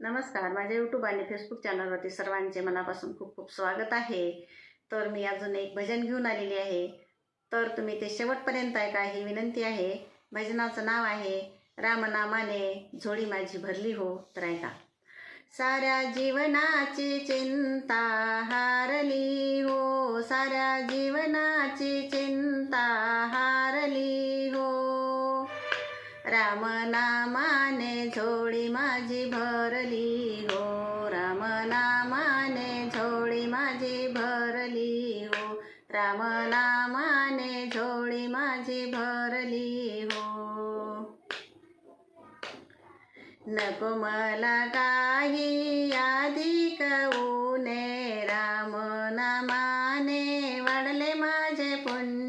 नमस्कार. माझ्या यूट्यूब आणि फेसबुक चॅनलवरती सर्वांचे मनापासून खूप खूप स्वागत आहे. तर मी अजून एक भजन घेऊन आलेली आहे. तर तुम्ही ते शेवटपर्यंत ऐका ही विनंती आहे. भजनाचं नाव आहे रामनामाने झोळी माझी भरली हो. तर ऐका. साऱ्या जीवनाची चिंता हारली हो. साऱ्या जीवनाची चिंता हार रामनामाने झोळी माझी भरली. हो रामनामाने झोळी माझी भरली. हो रामनामाने झोळी माझी भरली. हो. नको मला काही अधिक ऊने. रामनामाने वाढले माझे पुण्य.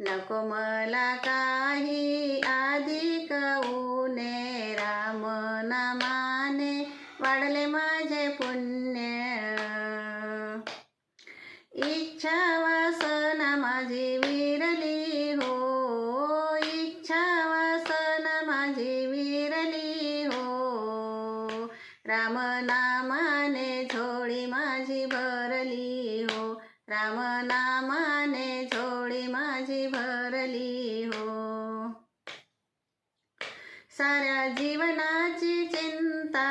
नको मला काही अधिक ऊने रामनामाने वाढले माझे पुण्य. इच्छा वासना माझी विरली हो इच्छा वासना माझी विरली हो. रामनामाने झोळी माझी भरली हो रामनामाने झोळी माझी भरली हो. साऱ्या जीवनाची चिंता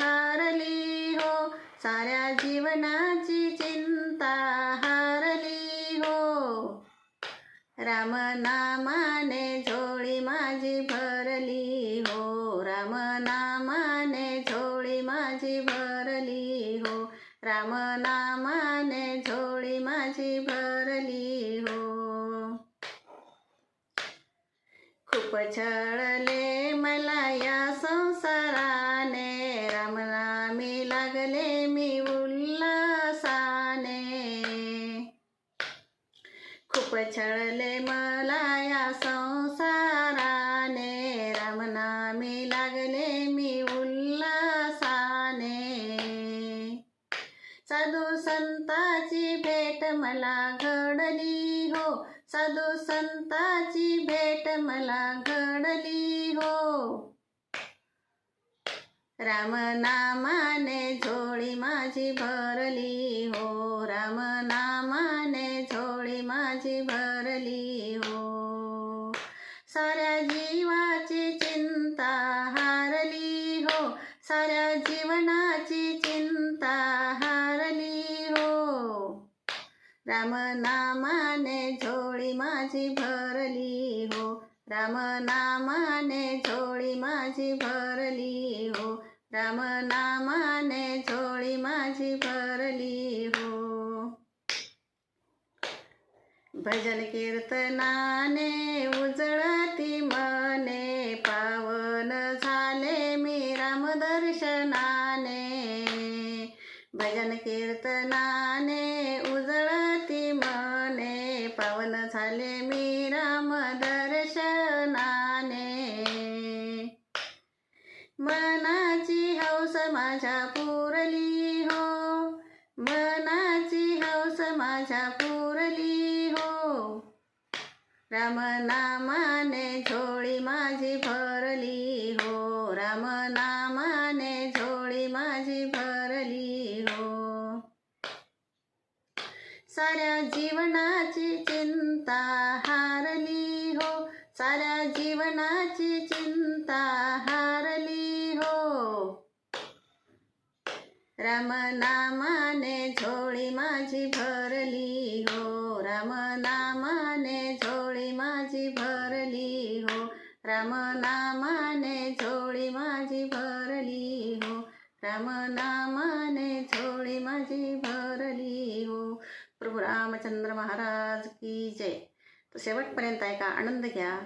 हारली हो. साऱ्या जीवनाची चिंता हारली हो. रामनामाने झोळी माझी भरली हो. रामनामाने झोळी माझी भरली हो. रामना भरली हो. खूप छळले मला या संसाराने. रामनामी लागले मी उल्हासाने. खूप छळले मला या संसाराने. रामनामी लागले मी उल्हासाने. साधू संताची मला घडली हो. साधू संताची भेट मला घडली हो. रामनामाने झोळी माझी भरली हो. रामनामाने झोळी माझी भरली हो. साऱ्या जीवाची चिंता हारली हो. साऱ्या जीवनाची रामनामाने झोळी माझी भरली हो. रामनामाने झोळी माझी भरली हो. रामनामाने झोळी माझी भरली हो. भजन कीर्तनाने उजळती मने पावन झाले मी रामदर्शनाने भजन कीर्तनाने आशा पुरली हो. रामनामाने झोळी माझी भरली हो. रामनामाने झोळी माझी भरली हो. साऱ्या जीवनाची चिंता हारली हो. साऱ्या जीवना चिंता हारली हो रामनामाने झोळी माझी भरली हो. रामनामाने झोळी माझी भरली हो. रामनामाने झोळी माझी भरली हो. रामनामाने झोळी माझी भरली हो. प्रभू रामचंद्र महाराज की जय. तर शेवटपर्यंत ऐका आनंद घ्या.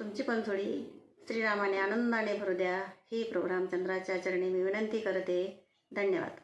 तुमची पण थोडी श्रीरामाने आनंदाने भरू द्या. ही प्रभू रामचंद्राच्या चरणी मी विनंती करते. धन्यवाद.